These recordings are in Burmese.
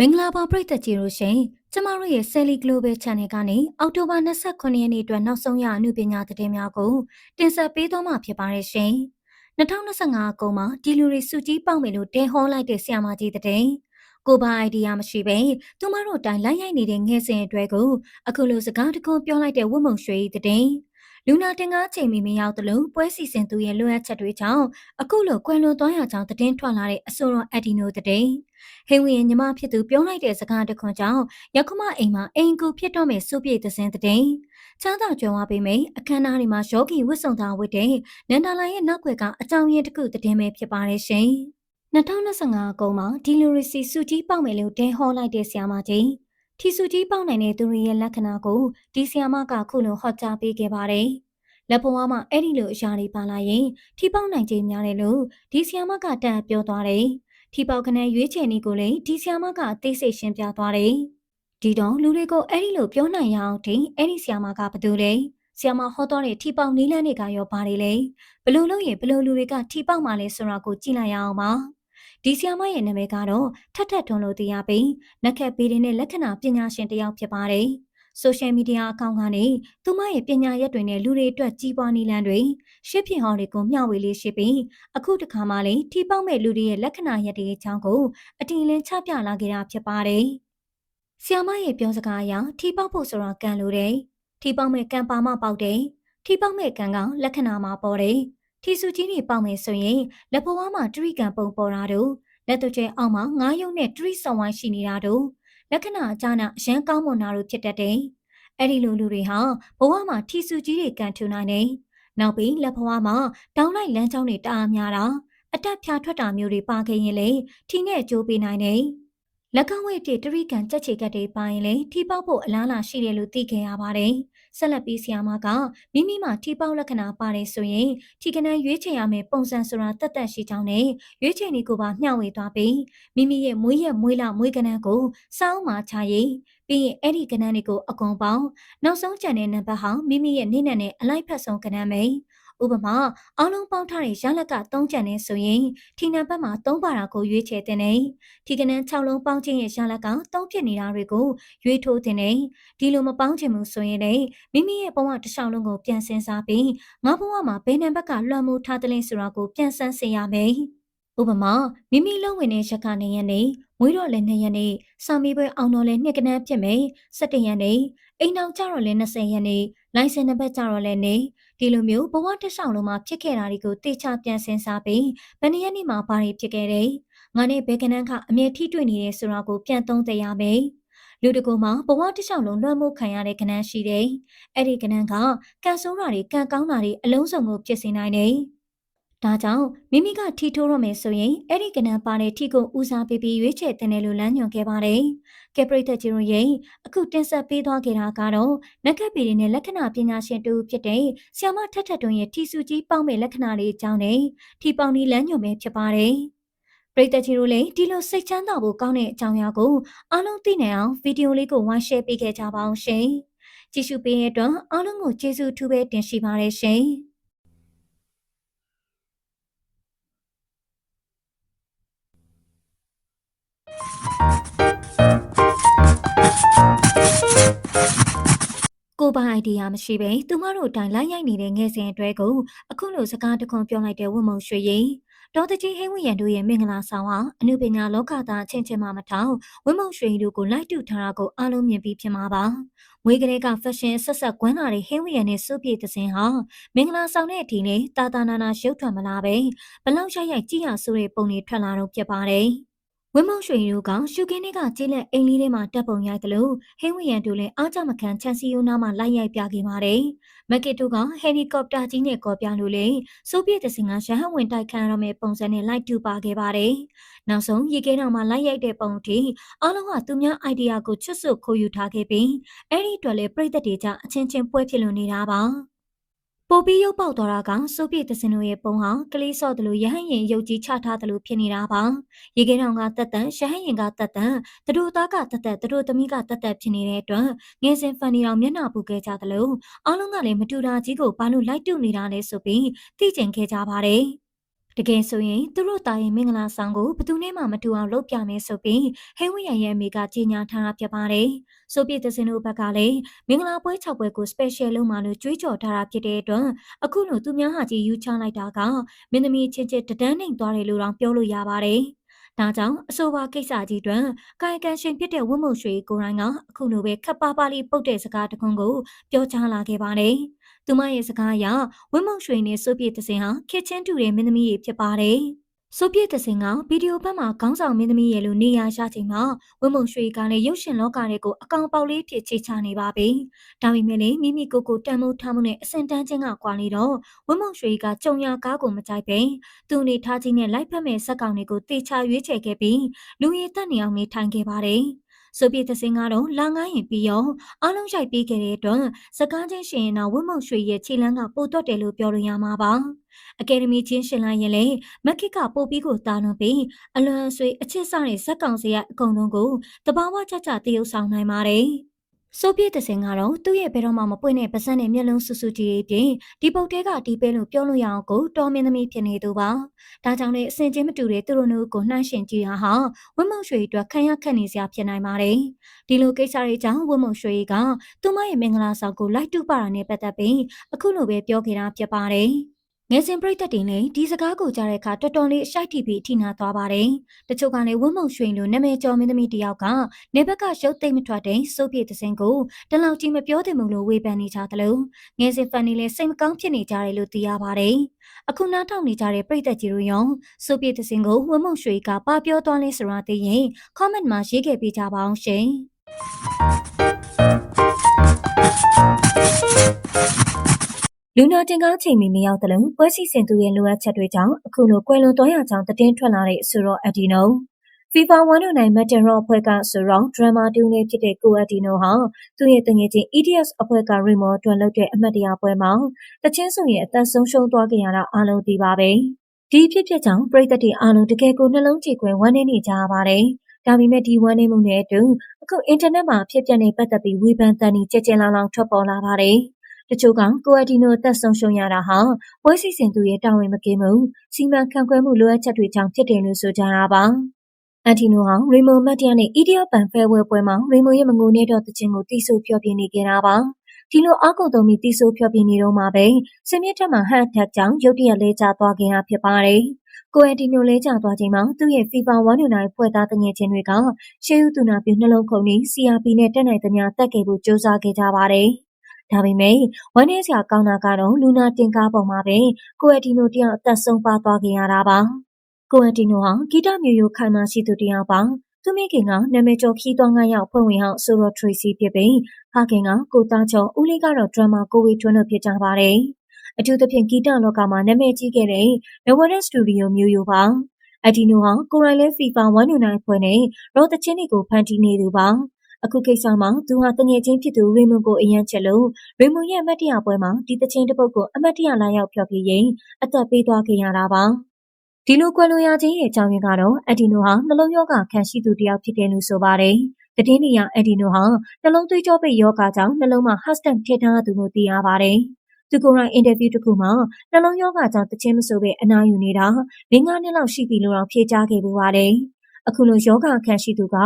မင်္ဂလာပါပရိသတ်ကြီးတို့ရှင်ကျမတို့ရဲ့ Sally Global Channel ကနေအောက်တိုဘာ29ရက်နေ့အတွက်နောက်ဆုံးရအမှုပညာသတင်းများကိုတင်ဆက်ပေးသွားမှာဖြစ်ပါတယ်ရှင်2025အကုန်မှာဒီလူတွေစုကြီးပေါက်မယ်လို့တင်ဟောလိုက်တဲ့ဆရာမကြီးတဲ့ကိုပါအိုင်ဒီယာမရှိပဲသူမတို့တိုင်းလိုက်ရိုက်နေတဲ့ငယ်စဉ်အတွက်ကိုအခုလိုစကားတခုပြောလိုက်တဲ့ဝတ်မုံရွှေတဲ့ လူနာတင်ကားချိန်မီမရောက်သလိုပွဲစီစဉ်သူရဲ့လွှဲအပ်ချက်တွေကြောင့်အခုလိုကွယ်လွန်သွားရကြောင်းသတင်းထွက်လာတဲ့အဆိုတော်အက်ဒီနိုတဲ့ဟင်းဝင်ညီမဖြစ်သူပြောလိုက်တဲ့စကားတခွန်ကြောင့်ရခမအိမ်မှာအိမ်ကူဖြစ်တော့မယ်စုပြေတဲ့စင်တဲ့ချမ်းသာကြွယ်ဝပေးမယ်အခမ်းအနားတွေမှာယောဂီဝတ်ဆောင်သားဝတ်တဲ့နန္ဒလာရဲ့နောက်ွယ်ကအကြောင်းရင်းတစ်ခုတဲ့ပဲဖြစ်ပါတယ်ရှင်2025အကုန်မှာဒီလိုရီစီစုကြီးပေါက်မယ်လို့တဲဟောလိုက်တဲ့ဆရာမကြီးထီစုကြီးပေါက်နိုင်တဲ့သူတွေရဲ့လက္ခဏာကိုဒီဆီယာမကခုလိုဟောကြားပေးခဲ့ပါတယ်။ လက်ပွားမှာအဲ့ဒီလိုအရာတွေပါလာရင်ထီပေါက်နိုင်ခြင်းများတယ်လို့ဒီဆီယာမကတန်ပြောသွားတယ်။ထီပေါက်ခနဲ့ရွေးချယ်နည်းကိုလည်းဒီဆီယာမကအသေးစိတ်ရှင်းပြသွားတယ်။ဒီတော့လူတွေကိုအဲ့ဒီလိုပြောနိုင်ရအောင်တင်အဲ့ဒီဆီယာမကဘယ်သူလဲ။ဆီယာမဟောတော်တဲ့ထီပေါက်နီးလန်းတွေကရောပါတယ်လေ။ဘလို့လို့ရင်ဘလို့လူတွေကထီပေါက်မှလဲဆိုတာကိုကြည့်လိုက်ရအောင်ပါ။ဒီဆီယာမရဲ့နာမည်ကတော့ထထထွန်းလို့သိရပြီးနက်ခက်ပေတဲ့နဲ့လက္ခဏာပညာရှင်တစ်ယောက်ဖြစ်ပါတယ်။ ဆိုရှယ်မီဒီယာအကောင့်ကနေသူမရဲ့ပညာရက်တွေနဲ့လူတွေအတွက်ကြီးပွားနည်းလမ်းတွေရှစ်ဖြစ်ဟောတွေကိုမျှဝေလေးရှိပြီးအခုတခါမှလည်းထိပေါက်မဲ့လူတွေရဲ့လက္ခဏာရက်တွေအကြောင်းကိုအတင်လင်းချပြလာခဲ့တာဖြစ်ပါတယ်။ဆီယာမရဲ့ပြောစကားအရထိပေါက်ဖို့ဆိုတာကံလိုတယ်။ထိပေါက်မဲ့ကံပါမပေါက်တယ်။ထိပေါက်မဲ့ကံကလက္ခဏာမှာပေါ်တယ်။ထီစုကြီးတွေပေါက်မယ်ဆိုရင်လက်ဘဝမှာတရိကံပုံပေါ်တာတို့လက်သွကျဲအောက်မှာငားယုံနဲ့တရိဆောင်ဝိုင်းရှိနေတာတို့ လက္ခဏာအကြနာအရန်ကောင်းမွန်တာတို့ဖြစ်တတ်တယ်။အဲ့ဒီလိုလူတွေဟာဘဝမှာထီစုကြီးတွေကံထူနိုင်တယ်။နောက်ပြီးလက်ဘဝမှာတောင်းလိုက်လမ်းကြောင်းတွေတအားများတာအတက်ဖြာထွက်တာမျိုးတွေပါခဲ့ရင်လေထီနဲ့ကြိုးပေးနိုင်တယ်။လက်ကောင်းဝိတ်ပြတရိကံကြက်ချေကတ်တွေပါရင်လေထီပေါက်ဖို့အလားလာရှိတယ်လို့သိခဲ့ရပါတယ်။ ဆက်လက်ပြီးဆီယာမကမိမိမှာထီပေါက်လက္ခဏာပါတယ်ဆိုရင်ထီကနန်းရွေးချယ်ရမယ့်ပုံစံဆိုတာတက်တက်ရှိကြောင်းနဲ့ရွေးချယ်နည်းကိုပါမျှဝေသွားပြီးမိမိရဲ့မွေးရက်မွေးလမွေးကနန်းကိုစောင်းမှချရေးပြီးရင်အဲ့ဒီကနန်းတွေကိုအကုန်ပေါင်းနောက်ဆုံးကျန်တဲ့နံပါတ်ဟာမိမိရဲ့နေ့နဲ့နဲ့အလိုက်ဖက်ဆုံးကနန်းပဲ ဥပမာအောင်းလုံးပေါင်းထားတဲ့ရလက်က3ကျန်နေဆိုရင်ထီနံပါတ်မှာ3ပါတာကိုရွေးချယ်တင်နေထီကနန်း6လုံးပေါင်းခြင်းရဲ့ရလက်က3ဖြစ်နေတာတွေကိုရွေးထိုးတင်နေဒီလိုမပေါင်းချင်ဘူးဆိုရင်လည်းမိမိရဲ့ဘဝတစ်လျှောက်လုံးကိုပြန်စင်စားပြီးငါဘဝမှာဘယ်နံပါတ်ကလွှမ်းမိုးထားတဲ့လင်းဆိုတာကိုပြန်ဆန်းစေရမယ်ဥပမာမိမိလုံးဝင်တဲ့ရက်ကနေရက်နေမွေးတော့လည်းနှစ်ရက်နေစာမေးပွဲအောင်တော့လည်းနှစ်ကနန်းဖြစ်မယ်17ရက်နေ အိမ်အောင်ကြတော့လည်း20ရက်နေလိုင်စင်တစ်ပတ်ကြတော့လည်းနေဒီလိုမျိုးဘဝတစ်ဆောင်လုံးမှာဖြစ်ခဲ့တာတွေကိုတေချာပြန်စင်စားပြီးဘယ်နည်းနေ့မှာဘာတွေဖြစ်ခဲ့တယ်ငါနဲ့ဘယ်ကနန်းကအမြဲထိတွေ့နေတယ်ဆိုတာကိုပြန်သုံးသပ်ရမယ်လူတကူမှာဘဝတစ်လျှောက်လုံးလွှမ်းမိုးခံရတဲ့ကဏ္ဍရှိတယ်။အဲ့ဒီကဏ္ဍကကံဆိုးတာတွေကံကောင်းတာတွေအလုံးစုံကိုဖြစ်စေနိုင်တယ်။ဒါကြောင့်မိမိကထီထိုးရမယ်ဆိုရင်အဲ့ဒီကဏ္ဍပါတဲ့ထီကိုဦးစားပေးပြီးရွေးချယ်တင်တယ်လို့လမ်းညွှန်ခဲ့ပါတယ်။ ကဲပရိသတ်ကြီးတို့ရဲ့အခုတင်ဆက်ပေးသွားခဲ့တာကတော့နက်ကပ်ပီတွေနဲ့လက္ခဏာပညာရှင်တူဖြစ်တဲ့ဆ iam ထက်ထက်တွင်ရဲ့ထီစုကြီးပေါက်မဲ့လက္ခဏာတွေအကြောင်းနဲ့ထီပေါင်ဒီလမ်းညွှန်ပဲဖြစ်ပါတယ်။ပရိသတ်ကြီးတို့လည်းဒီလိုစိတ်ချမ်းသာဖို့ကောင်းတဲ့အကြောင်းအရာကိုအားလုံးသိနိုင်အောင်ဗီဒီယိုလေးကိုဝိုင်းရှယ်ပေးခဲ့ကြပါအောင်ရှင်။ကြည့်ရှုပေးတဲ့အတွက်အားလုံးကိုကျေးဇူးအထူးပဲတင်ရှိပါတယ်ရှင်။ ကိုပိုင်အိုင်ဒီယာမရှိပဲသူမတို့အတိုင်းလိုက်ရိုက်နေတဲ့ငယ်စဉ်အတွဲကိုအခုလိုစကားတခွန်ပြောလိုက်တဲ့ဝတ်မုံရွှေရင်ဒေါ်တကြီးဟိဝရန်တို့ရဲ့မင်္ဂလာဆောင်ဟာအနုပညာလောကသားအချင်းချင်းမှမထောင်ဝတ်မုံရွှေတို့ကိုလိုက်တူထားတာကိုအားလုံးမြင်ပြီးဖြစ်မှာပါမွေးကလေးကဖက်ရှင်ဆက်ဆက်ကွမ်းလာတဲ့ဟိဝရန်နဲ့စုပြေသစင်ဟာမင်္ဂလာဆောင်တဲ့အချိန်လေးတာတာနာနာရုပ်ထွက်မလာပဲဘလောက်ရိုက်ရိုက်ကြည့်ရဆိုတဲ့ပုံတွေထွက်လာတော့ဖြစ်ပါတယ် ဝင်းမောင်ရွှေတို့ကရှုကင်းလေးကကျေးလက်အိမ်လေးထဲမှာတပ်ပုံရိုက်တယ်လို့ဟင်းဝရန်တို့လည်းအားကြမခံချန်စီယိုနာမှာလိုက်ရိုက်ပြခဲ့ပါတယ်။မက်ကစ်တို့ကဟယ်လီကော်ပတာကြီးနဲ့ကော်ပြလို့လေစိုးပြည့်တစင်ကရဟန်းဝင်တိုက်ခန်းရမယ့်ပုံစံနဲ့လိုက်တူပါခဲ့ပါတယ်။နောက်ဆုံးရေခဲတောင်မှာလိုက်ရိုက်တဲ့ပုံထိအားလုံးကသူများအိုင်ဒီယာကိုချွတ်ဆွတ်ခိုးယူထားခဲ့ပြီးအဲ့ဒီအတွက်လည်းပြည်သက်တွေကအချင်းချင်းပွဲဖြစ်လွန်နေတာပါ။ ပိုပြီးရုပ်ပေါက်သွားတာကစိုးပြည့်တစင်တို့ရဲ့ပုံဟာကလေးစော့တယ်လို့ရဟန်းရင်ရုပ်ကြီးချထားတယ်လို့ဖြစ်နေတာပါရေခဲတောင်ကတက်တန်ရဟန်းရင်ကတက်တန်တတို့သားကတက်တက်တတို့သမီးကတက်တက်ဖြစ်နေတဲ့အတွက်ငယ်စဉ်ဖန်နေတော်မျက်နှာပူခဲ့ကြတယ်လို့အားလုံးကလည်းမတူတာကြီးကိုဘာလို့လိုက်တုနေတာလဲဆိုပြီးသိကျင်ခဲ့ကြပါတယ် တကယ်ဆိုရင်သူတို့တာရင်မင်္ဂလာဆောင်ကိုဘယ်သူနဲ့မှမတူအောင်လုပ်ပြမယ်ဆိုပြီးဟဲဝရရဲ့အမေကကြီးညာထားတာဖြစ်ပါတယ်။ဆိုပြည့်တဲ့စင်တို့ဘက်ကလည်းမင်္ဂလာပွဲ၆ပွဲကို special လုပ်မှလို့ကြွေးကြော်ထားတာဖြစ်တဲ့အတွက်အခုလိုသူများဟာကြီးယူချလိုက်တာကမင်းသမီးချင်းချင်းတဒန်းနိုင်သွားတယ်လို့တော့ပြောလို့ရပါတယ်။ဒါကြောင့်အဆိုပါကိစ္စကြီးတွင်ကာယကံရှင်ဖြစ်တဲ့ဝတ်မုံရွှေကိုရိုင်းကအခုလိုပဲခပ်ပါပါလေးပုတ်တဲ့စကားတခွန်းကိုပြောကြားလာခဲ့ပါတယ်။ သူမရဲ့စကားအရဝင်းမုံရွှေနဲ့စိုးပြည့်တစင်ဟာခစ်ချင်းတူတဲ့မင်းသမီးကြီးဖြစ်ပါတယ်။စိုးပြည့်တစင်ကဗီဒီယိုဘက်မှာခေါင်းဆောင်မင်းသမီးရဲ့လိုနေရာရချိန်မှာဝင်းမုံရွှေကလည်းရုပ်ရှင်လောကတွေကိုအကောင်ပေါက်လေးဖြစ်ချေချနေပါပြီ။ဒါပေမဲ့လည်းမိမိကိုယ်ကိုတန်မိုးထားမှုနဲ့အစင်တန်းချင်းကကွာနေတော့ဝင်းမုံရွှေကကြုံရကားကိုမကြိုက်ပဲသူ့အနေထားချင်းနဲ့လိုက်ဖက်မဲ့ဇက်ကောင်တွေကိုတေချာရွေးချယ်ခဲ့ပြီးလူရည်တက်နေအောင်နေထိုင်ခဲ့ပါတယ်။ ဆိုဗီယက်သစင်ကတော့လာငိုင်းရင်ပြီးရောအားလုံးရိုက်ပေးခဲ့တဲ့အတွက်စကားချင်းရှင်ရင်တော့ဝင်းမောင်ရွှေရဲ့ခြေလမ်းကပိုတော့တယ်လို့ပြောလို့ရမှာပါအကယ်ဒမီချင်းရှင်လိုက်ရင်လေမက်ကစ်ကပို့ပြီးကိုတာလွန်ပြီးအလွန်ဆွေအချစ်စားတဲ့ဇက်ကောင်စရအကုန်လုံးကိုတဘာဝချချတရုပ်ဆောင်နိုင်ပါတယ် ဆိုဗီယက်တစင်ကတော့သူ့ရဲ့ဘယ်တော့မှမပွင့်တဲ့ပါစံနဲ့မျက်လုံးဆူဆူကြီးပြင်ဒီပုတ်တဲကဒီပဲလို့ပြောလို့ရအောင်ကိုတော်မင်းသမီးဖြစ်နေသူပါ။ဒါကြောင့်လည်းအစင်ချင်းမတူတဲ့သူတို့မျိုးကိုနှိုင်းရှင်ကြည့်တာဟာဝင်းမုံရွှေအတွက်ခံရခက်နေစရာဖြစ်နိုင်ပါတယ်။ဒီလိုကိစ္စတွေကြောင့်ဝင်းမုံရွှေကသူမရဲ့မင်္ဂလာဆောင်ကိုလိုက်တူပါတာနဲ့ပတ်သက်ပြီးအခုလိုပဲပြောခဲ့တာဖြစ်ပါတယ်။ ငယ်စဉ်ပြိသက်တင်လည်းဒီစကားကိုကြားတဲ့အခါတော်တော်လေးအရှိုက်ထိပြီးထိနာသွားပါတယ်။တချို့ကလည်းဝင်းမုံရွှင်လိုနာမည်ကျော်မင်းသမီးတယောက်ကနေဘက်ကရုပ်သိမ့်မထွက်တဲ့စိုးပြေတဲ့စင်ကိုတလောက်ကြီးမပြောသင့်ဘူးလို့ဝေဖန်နေကြသလိုငယ်စဉ်ဖန်နေလည်းစိတ်မကောင်းဖြစ်နေကြတယ်လို့သိရပါတယ်။အခုနားထောင်နေကြတဲ့ပြိသက်ကြီးတို့ရောစိုးပြေတဲ့စင်ကိုဝင်းမုံရွှေကပါပြောသွားလဲဆိုတာသိရင် comment မှာရေးခဲ့ပေးကြပါအောင်ရှင်။ လူနာတင်ကားချိန်မီမရောက်သလိုပွဲစီစဉ်သူရဲ့လိုအပ်ချက်တွေကြောင့်အခုလိုကွယ်လွန်သွားရကြောင်းသတင်းထွက်လာတဲ့အဆိုတော့အဒီနို FIFA 109မက်တရော့အဖွဲ့ကဆိုတော့ဒရမာတူနေဖြစ်တဲ့ကိုအဒီနိုဟာသူ့ရဲ့တငယ်ချင်း EDS အဖွဲ့ကရီမော်တွန်လုပ်တဲ့အမတ်တရားပွဲမှာတချင်းဆိုရင်အသက်ဆုံးရှုံးသွားကြရတာအားလုံးသိပါပဲဒီဖြစ်ဖြစ်ကြောင့်ပြည်သက်တွေအားလုံးတကယ်ကိုနှလုံးကြေကွယ်ဝမ်းနည်းနေကြပါတယ်ဒါပေမဲ့ဒီဝမ်းနည်းမှုနဲ့အတူအခုအင်တာနက်မှာဖြစ်ပျက်နေပတ်သက်ပြီးဝေဖန်တန်ကြီးကြဲကြဲလောင်လောင်ထွက်ပေါ်လာပါတယ်။ တချို့ကကိုအဒီနိုအသက်ဆုံးရှုံးရတာဟာပွဲစီစဉ်သူရဲ့တာဝန်မကင်းမှုစီမံခန့်ခွဲမှုလိုအပ်ချက်တွေကြောင့်ဖြစ်တယ်လို့ဆိုကြတာပါအန်တီနိုဟာရီမိုမတ်တယာနဲ့အီဒီယာပန်ဖဲဝဲပွဲမှာရီမိုရဲ့မငိုနဲ့တော့တခြင်းကိုတီးဆိုဖျော်ပြနေခဲ့တာပါဒီလိုအကုတ်သုံးပြီးတီးဆိုဖျော်ပြနေတော့မှပဲစင်မြင့်ထက်မှာဟန်ထက်ကြောင့်ရုတ်တရက်လဲကျသွားခဲ့တာဖြစ်ပါတယ်ကိုအန်တီနိုလဲကျသွားချိန်မှာသူ့ရဲ့ FIFA 109ဖွဲ့သားတငယ်ချင်းတွေကရှေးဥတူနာပြနှလုံးခုန်ပြီး CRP နဲ့တက်နိုင်သမျှတက်ခဲ့ဖို့စ조사ခဲ့ကြပါတယ်။ ဒါပေမဲ့ဝမ်းနည်းစရာကောင်းတာကတော့လူနာတင်ကားပေါ်မှာပဲကိုအက်တီနိုတယောက်အသက်ဆုံးပါသွားခဲ့ရတာပါ။ကိုအက်တီနိုဟာဂီတမျိုးရိုးခိုင်မာရှိသူတယောက်ပါ။သူမိခင်ကနာမည်ကျော်ခီးသွွားငါးယောက်ဖွဲ့ဝင်ဟောင်းဆိုရောထရီစီဖြစ်ပြီးဖခင်ကကိုသားကျော်ဦးလေးကတော့ဒရမာကိုဝေထွန်းတို့ဖြစ်ကြပါတယ်။အထူးသဖြင့်ဂီတလောကမှာနာမည်ကြီးခဲ့တဲ့ Nowhere Studio မျိုးရိုးပါ။အဒီနိုဟာကိုရိုင်းလဲ FIFA 109ဖွဲ့နဲ့ရောသချင်းတွေကိုဖန်တီးနေသူပါ။ အခုကိစ္စမှာသူဟာတငယ်ချင်းဖြစ်သူရေမွန်ကိုအယမ်းချက်လို့ရေမွန်ရဲ့အမတ်တရပွဲမှာဒီတချင်းတစ်ပုတ်ကိုအမတ်တရလာရောက်ဖျော်ဖြေရင်အသက်ပေးသွားခဲ့ရတာပါ။ဒီလိုကွယ်လွန်ရခြင်းရဲ့အကြောင်းရင်းကတော့အက်ဒီနိုဟာနှလုံးရောဂါခံရှိသူတစ်ယောက်ဖြစ်တယ်လို့ဆိုပါတယ်။တည်င်းနေရအက်ဒီနိုဟာနှလုံးသွေးကြောပိတ်ရောဂါကြောင့်နှလုံးမှာဟတ်စတန်ထည့်ထားသူလို့သိရပါတယ်။သူကိုယ်တိုင်အင်တာဗျူးတစ်ခုမှာနှလုံးရောဂါကြောင့်တခြင်းမဆိုပဲအနားယူနေတာ၄-၅နှစ်လောက်ရှိပြီလို့တော့ဖြေကြားခဲ့ပူပါတယ်။ အခုလိုယောဂခံရှိသူက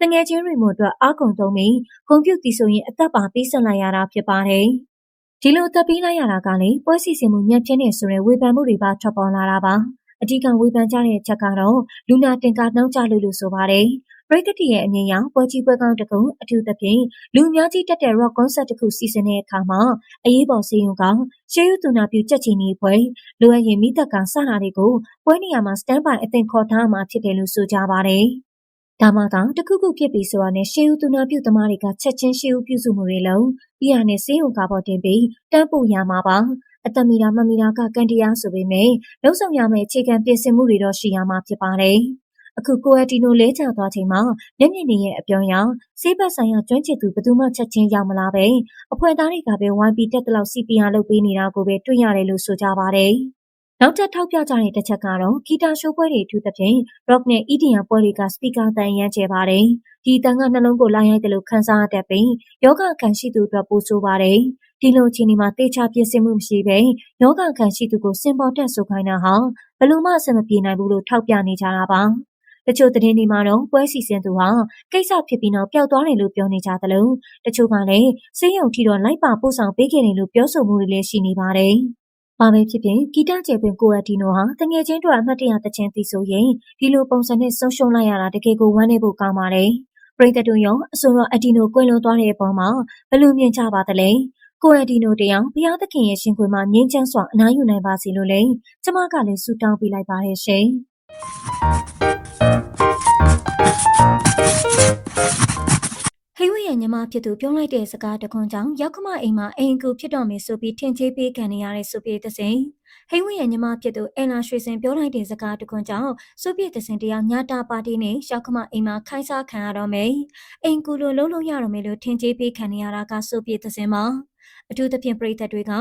တငယ်ချင်းတွေမို့အတွက်အားကုန်သုံးပြီးဂုံပြုတ်တီဆိုရင်အသက်ပါပေးဆက်လိုက်ရတာဖြစ်ပါတယ်။ဒီလိုသက်ပေးလိုက်ရတာကလည်းပွဲစီစဉ်မှုညံ့ပြင်းနေဆိုတဲ့ဝေဖန်မှုတွေပါထွက်ပေါ်လာတာပါ။အဓိကဝေဖန်ကြတဲ့အချက်ကတော့လူနာတင်ကာနှောင်းကြလို့လို့ဆိုပါတယ် ပရိသတ်တွေရဲ့အမြင်အရပွဲကြီးပွဲကောင်းတစ်ခုအထူးသဖြင့်လူအများကြီးတက်တဲ့ rock concert တစ်ခုစီစဉ်တဲ့အခါမှာအရေးပေါ်စေယုံကရှေးယူသူနာပြုကြက်ချီနေပွဲလိုအပ်ရင်မိသက်ကစတာတွေကိုပွဲနေရာမှာ stand by အသင်ခေါ်ထားမှာဖြစ်တယ်လို့ဆိုကြပါတယ်။ဒါမှသာတခုခုဖြစ်ပြီဆိုတာနဲ့ရှေးဦးသူနာပြုသမားတွေကချက်ချင်းရှေးဦးပြုစုမှုတွေလုံးပြီးရနဲ့စေယုံကားပေါ်တင်ပြီးတန်းပို့ရမှာပါ။အတမီတာမမီတာကကန်တရားဆိုပေမဲ့လုံဆောင်ရမယ့်အခြေခံပြင်ဆင်မှုတွေတော့ရှိရမှာဖြစ်ပါတယ်။ အခုကိုအက်တီနိုလဲကျသွားချိန်မှာမျက်မြင်နေရဲ့အပြောင်းအရဆေးဘက်ဆိုင်ရာကျွမ်းကျင်သူဘယ်သူမှချက်ချင်းရောက်မလာပဲအဖွဲ့သားတွေကပဲ YP တက်တလောက် CPR လုပ်ပေးနေတာကိုပဲတွေ့ရတယ်လို့ဆိုကြပါတယ်။နောက်ထပ်ထောက်ပြကြတဲ့တစ်ချက်ကတော့ဂီတာရှိုးပွဲတွေထူးသဖြင့် rock နဲ့ EDM ပွဲတွေကစပီကာတန်ရမ်းကျဲပါတယ်။ဒီတန်ကနှလုံးကိုလိုင်းရိုက်တယ်လို့ခန်းစားတတ်ပြီးယောဂခံရှိသူအတွက်ပိုဆိုးပါတယ်။ဒီလိုအခြေအနေမှာတေချာပြင်ဆင်မှုမရှိဘဲယောဂခံရှိသူကိုစင်ပေါ်တက်ဆိုခိုင်းတာဟာဘယ်လို့မှအဆင်မပြေနိုင်ဘူးလို့ထောက်ပြနေကြတာပါ။ တချို့သတင်းတွေမှာတော့ပွဲစီစဉ်သူဟာကိစ္စဖြစ်ပြီးနောက်ပျောက်သွားတယ်လို့ပြောနေကြသလိုတချို့ကလည်းစေယုံထီတော့လိုက်ပါပို့ဆောင်ပေးခဲ့တယ်လို့ပြောဆိုမှုတွေလည်းရှိနေပါတယ်။ဘာပဲဖြစ်ဖြစ်ဂီတကျေပင်ကိုအဒီနိုဟာတငယ်ချင်းတို့အမှတ်တရသချင်းသိဆိုရင်ဒီလိုပုံစံနဲ့ဆုံးရှုံးလိုက်ရတာတကယ်ကိုဝမ်းနည်းဖို့ကောင်းပါတယ်။ပရိသတ်တို့ရောအဆိုတော်အဒီနိုကွယ်လွန်သွားတဲ့အပေါ်မှာဘယ်လိုမြင်ကြပါသလဲ။ကိုအဒီနိုတရားဘုရားသခင်ရဲ့ရှင်ခွင်မှာငြိမ်းချမ်းစွာအနားယူနိုင်ပါစေလို့လည်းကျမကလည်းဆုတောင်းပေးလိုက်ပါတယ်ရှင်။ ဟိဝရဲ့ညီမဖြစ်သူပြောလိုက်တဲ့စကားတခွန်းကြောင့်ရောက်ခမအိမ်မှာအိမ်ကူဖြစ်တော့မယ်ဆိုပြီးထင်ကြီးပေးခံနေရတဲ့ဆိုပြေသစင်ဟိဝရဲ့ညီမဖြစ်သူအန်လာရွှေစင်ပြောလိုက်တဲ့စကားတခွန်းကြောင့်ဆိုပြေသစင်တယောက်ညတာပါတီနဲ့ရောက်ခမအိမ်မှာခိုင်းစားခံရတော့မယ်အိမ်ကူလိုလုံးလုံးရတော့မယ်လို့ထင်ကြီးပေးခံနေရတာကဆိုပြေသစင်ပါ အထူးသဖြင့်ပြည်သက်တွေက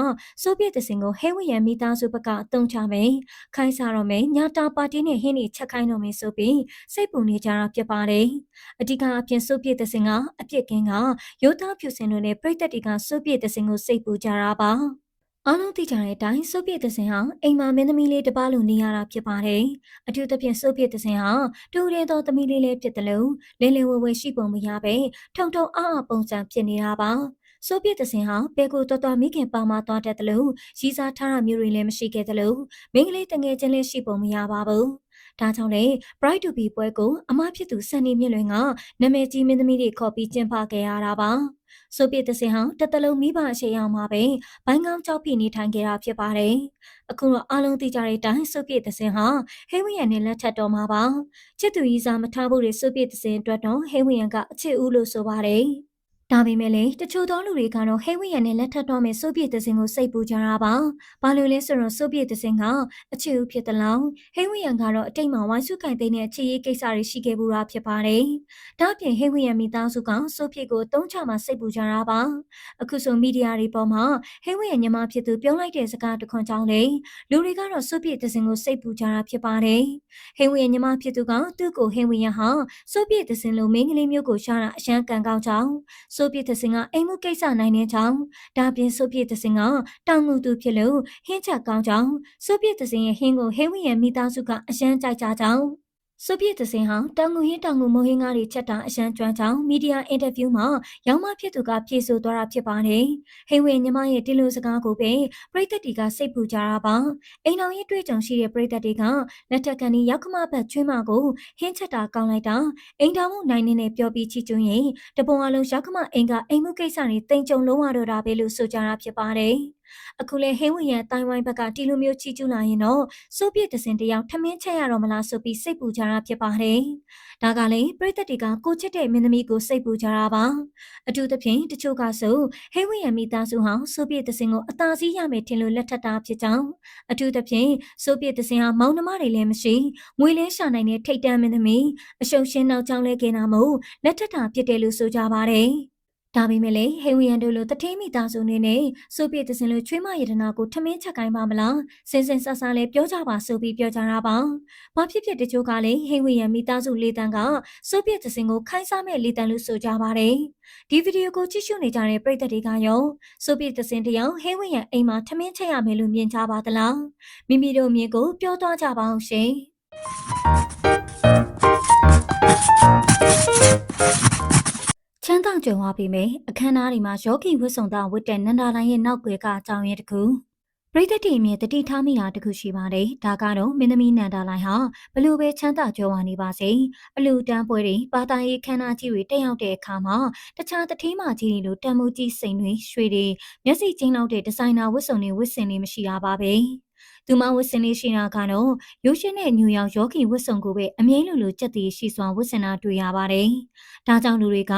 ဆိုဗီယက်တစင်ကိုဟဲဝီယန်မိသားစုဘက်ကအုံချမယ်ခိုင်းစားတော့မယ်ညာတာပါတီနဲ့ဟင်းနေချက်ခိုင်းတော့မယ်ဆိုပြီးစိတ်ပူနေကြတာဖြစ်ပါတယ်အဓိကအပြင်ဆိုဗီယက်တစင်ကအပြစ်ကင်းကရိုးသားဖြူစင်တို့နဲ့ပြည်သက်တွေကဆိုဗီယက်တစင်ကိုစိတ်ပူကြတာပါအားလုံးသိကြတဲ့အတိုင်းဆိုဗီယက်တစင်ဟာအိမ်မှာမင်းသမီးလေးတစ်ပါးလိုနေရတာဖြစ်ပါတယ်။အထူးသဖြင့်ဆိုဗီယက်တစင်ဟာတူရဲသောသမီးလေးလေးဖြစ်တယ်လို့လဲလဲဝဲဝဲရှိပုံမရပဲထုံထုံအားအားပုံစံဖြစ်နေတာပါ။ ဆိုဗီယက်တစင်ဟာဘဲကိုတော်တော်မိခင်ပါမသွားတတ်တယ်လို့ရီစားထားတာမျိုးတွေလည်းမရှိခဲ့တယ်လို့မိန်းကလေးတငယ်ချင်းလည်းရှိပုံမရပါဘူး။ဒါကြောင့်လေ Bright to be ပွဲကိုအမဖြစ်သူစန်နီမြင့်လွင်ကနာမည်ကြီးမင်းသမီးတွေခေါ်ပြီးကျင်းပခဲ့ရတာပါ။ဆိုဗီယက်တစင်ဟာတတလုံးမိဘအရှိအောင်မှာပဲဘိုင်းကောင်းကြောက်ဖိနေထိုင်ခဲ့တာဖြစ်ပါတယ်။အခုတော့အားလုံးသိကြတဲ့အတိုင်းဆိုဗီယက်တစင်ဟာဟေဝီယန်နဲ့လက်ထပ်တော်မှာပါ။ချစ်သူကြီးစားမထားဖို့တွေဆိုဗီယက်တစင်အတွက်တော့ဟေဝီယန်ကအချစ်ဦးလို့ဆိုပါတယ်။ ဒါပေမဲ့လည်းတချို့သောလူတွေကတော့ဟဲဝီယန်နဲ့လက်ထပ်တော့မဲ့ဆိုဗီယက်တစင်ကိုစိတ်ပူကြတာပါ။ဘာလို့လဲဆိုတော့ဆိုဗီယက်တစင်ကအချစ်ဦးဖြစ်တယ်လို့ဟဲဝီယန်ကတော့အတိတ်မှာဝိုင်းစုကင်သိတဲ့အချစ်ရေးကိစ္စတွေရှိခဲ့ဘူးတာဖြစ်ပါတယ်။ဒါ့အပြင်ဟဲဝီယန်မိသားစုကဆိုဗီယက်ကိုတုံးချမှစိတ်ပူကြတာပါ။အခုဆိုမီဒီယာတွေပေါ်မှာဟဲဝီယန်ညီမဖြစ်သူပြောလိုက်တဲ့စကားတခွန်ကြောင့်လေလူတွေကတော့ဆိုဗီယက်တစင်ကိုစိတ်ပူကြတာဖြစ်ပါတယ်။ဟဲဝီယန်ညီမဖြစ်သူကသူ့ကိုဟဲဝီယန်ဟာဆိုဗီယက်တစင်လိုမင်းကလေးမျိုးကိုရှာတာအရှမ်းကန်ကောင်းကြောင်းဆိုပြစ်သစင်ကအိမ်မှုကိစ္စနိုင်တဲ့ကြောင့်ဒါပြင်ဆိုပြစ်သစင်ကတောင်ငူသူဖြစ်လို့ဟင်းချက်ကောင်းကြောင်းဆိုပြစ်သစင်ရဲ့ဟင်းကိုဟဲဝီရဲ့မိသားစုကအရန်ကြိုက်ကြကြောင်း ဆိုဗီယက်တစင်ဟာတောင်ငူရင်းတောင်ငူမိုဟင်းကားတွေချက်တာအရန်ကျွမ်းကြောင်းမီဒီယာအင်တာဗျူးမှာရောင်းမဖြစ်သူကဖြေဆိုသွားတာဖြစ်ပါတယ်။ဟိဝေညီမရဲ့ဒီလိုစကားကိုပဲပြည်သက်တွေကစိတ်ပူကြတာပါ။အိမ်တော်ရေးတွေ့ကြုံရှိတဲ့ပြည်သက်တွေကလက်ထက်ကန်ဒီရောက်ခမဘက်ချွေးမကိုဟင်းချက်တာကောင်းလိုက်တာအိမ်တော်မှုနိုင်နေနဲ့ပြောပြီးချီကျွန်းရင်တပုံအလုံးရောက်ခမအိမ်ကအိမ်မှုကိစ္စတွေတိမ်ကြုံလုံးဝတော့တာပဲလို့ဆိုကြတာဖြစ်ပါတယ်။ အခုလဲဟင်းဝီရန်တိုင်ဝိုင်းဘက်ကတီလိုမျိုးချီကျူးလာရင်တော့ဆိုဗီယက်တစင်တယောက်ထမင်းချက်ရတော့မလားဆိုပြီးစိတ်ပူကြတာဖြစ်ပါတယ်။ဒါကလည်းပြည်သက်တွေကကိုချစ်တဲ့မင်းသမီးကိုစိတ်ပူကြတာပါ။အထူးသဖြင့်တချို့ကဆိုဟင်းဝီရန်မိသားစုဟာဆိုဗီယက်တစင်ကိုအသာစီးရမယ်ထင်လို့လက်ထပ်တာဖြစ်ကြောင်းအထူးသဖြင့်ဆိုဗီယက်တစင်ဟာမောင်နှမတွေလည်းမရှိငွေလဲရှာနိုင်တဲ့ထိတ်တန့်မင်းသမီးအရှုံရှင်းနောက်ကြောင်းလဲกินတာမို့လက်ထပ်တာဖြစ်တယ်လို့ဆိုကြပါတယ်။ ဒါပေမဲ့လည်းဟေဝီယန်တို့လိုတထင်းမိသားစုနေနဲ့ဆိုပြည့်တစင်လိုချွေးမရတနာကိုထမင်းချက်ကိုင်းပါမလားစင်စင်ဆဆလည်းပြောကြပါဆိုပြီးပြောကြတာပါဘာဖြစ်ဖြစ်တချို့ကလည်းဟေဝီယန်မိသားစုလေးတန်းကဆိုပြည့်တစင်ကိုခိုင်းစားမဲ့လေးတန်းလို့ဆိုကြပါတယ်ဒီဗီဒီယိုကိုကြည့်ရှုနေကြတဲ့ပရိသတ်တွေကရောဆိုပြည့်တစင်တယောက်ဟေဝီယန်အိမ်မှာထမင်းချက်ရမယ်လို့မြင်ကြပါသလားမိမိတို့မြင်ကိုပြောသွားကြပါအောင်ရှင် ချမ်းသာကြုံသွားပြီမယ်အခမ်းအနားတွေမှာယောဂီဝတ်ဆောင်သားဝတ်တဲ့နန္ဒာလိုင်းရဲ့နောက်ွယ်ကအကြောင်းရင်းတစ်ခုပရိသတ်တွေအမြင်တတိထားမိတာတခုရှိပါတယ်ဒါကတော့မင်းသမီးနန္ဒာလိုင်းဟာဘလို့ပဲချမ်းသာကြွယ်ဝနေပါစေအလူတန်းပွဲတွေပါတာရေးခမ်းနားကြီးတွေတက်ရောက်တဲ့အခါမှာတခြားတထေးမကြီးတွေလိုတန်မိုးကြီးစိန်တွေရွှေတွေမျက်စိချင်းလောက်တဲ့ဒီဇိုင်နာဝတ်စုံတွေဝတ်ဆင်နေမရှိတာပါပဲ သူမဝတ်ဆင်လေးရှိတာကတော့ရိုးရှင်းတဲ့ညူယောင်ယောဂီဝတ်စုံကိုပဲအမြဲလိုလိုကြက်တီရှိစွာဝတ်ဆင်တာတွေ့ရပါတယ်။ဒါကြောင့်လူတွေက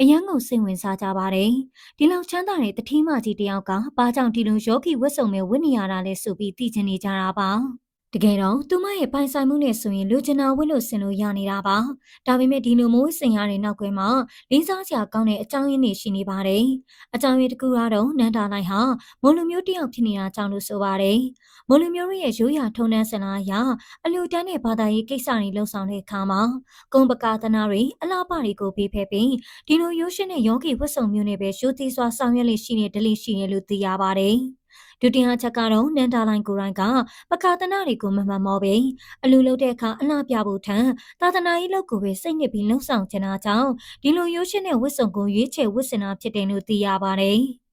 အယံကိုစိတ်ဝင်စားကြပါတယ်။ဒီလောက်ချမ်းသာတဲ့တတိမကြီးတယောက်ကဘာကြောင့်ဒီလိုယောဂီဝတ်စုံပဲဝတ်နေရတာလဲဆိုပြီးသိချင်နေကြတာပါ။ တကယ်တော့သူမရဲ့ပိုင်ဆိုင်မှုနဲ့ဆိုရင်လူကျင်နာဝတ်လို့ဆင်လို့ရနေတာပါဒါပေမဲ့ဒီလိုမိုးစင်ရတဲ့နောက်ကွယ်မှာလေးစားစရာကောင်းတဲ့အကြောင်းရင်းတွေရှိနေပါတယ်အကြောင်းရင်းတစ်ခုကတော့နန္ဒာလိုက်ဟာမွန်လူမျိုးတယောက်ဖြစ်နေတာကြောင့်လို့ဆိုပါတယ်မွန်လူမျိုးရဲ့ရိုးရာထုံတန်းစင်လာအရအလူတန်းတဲ့ဘာသာရေးကိစ္စတွေလှုပ်ဆောင်တဲ့အခါမှာကုံပကာသနာတွေအလားပါတွေကိုပေးဖက်ပြီးဒီလိုရိုးရှင်းတဲ့ယောဂီဝတ်စုံမျိုးနဲ့ပဲရိုးသေးစွာဆောင်ရွက်လေ့ရှိနေတယ်လို့ရှိနေလို့သိရပါတယ် ဒုတိယချက်ကတော့နန္တာလိုင်းကိုရိုင်းကပကာသနာတွေကိုမမှန်မောပဲအလူလုပ်တဲ့အခါအလှပြဖို့ထံသာသနာရေးလုပ်ကိုပဲစိတ်ညစ်ပြီးလှုံ့ဆော်ချင်တာကြောင့်ဒီလိုရိုးရှင်းတဲ့ဝတ်စုံကိုရွေးချယ်ဝတ်ဆင်တာဖြစ်တယ်လို့သိရပါတယ်။